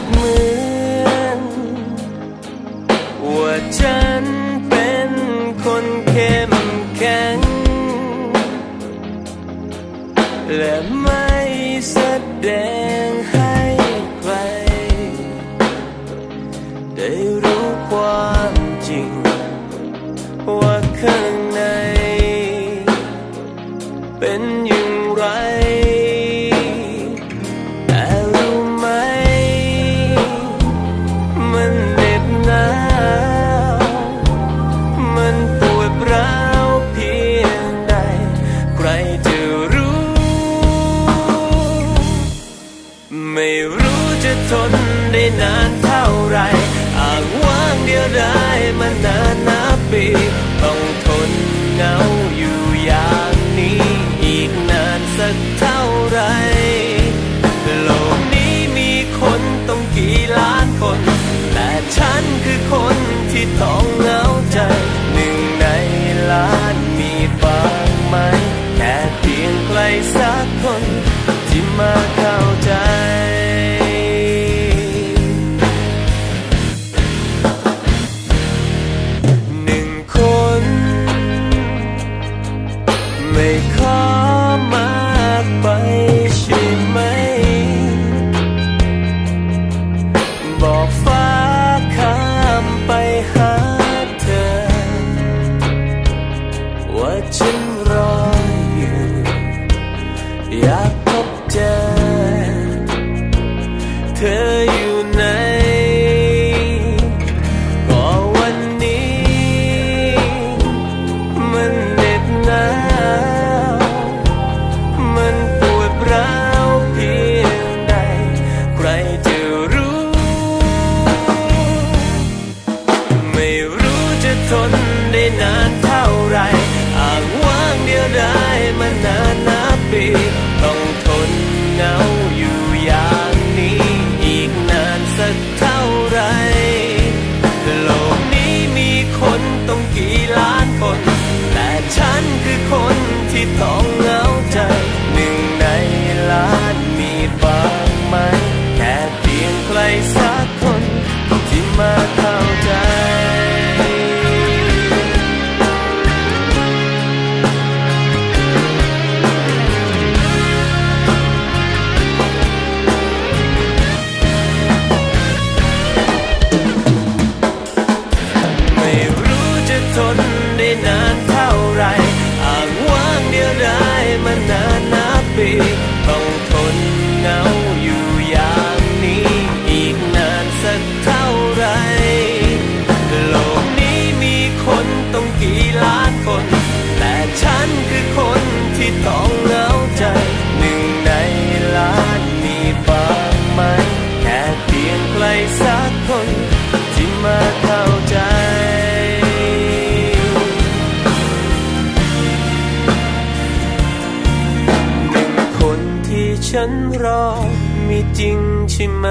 ดเมือนว่าฉันเป็นคนเข้มแข็งและไม่แสดงให้ใคร ได้รู้ความจริง ว่าข้างในเป็นอยู่ ม่รู้จะทนได้นานเท่าไรอ่างว่างเดียวได้มานานนับปีต้อง torna ฉันรอมีจริงใช่ไหม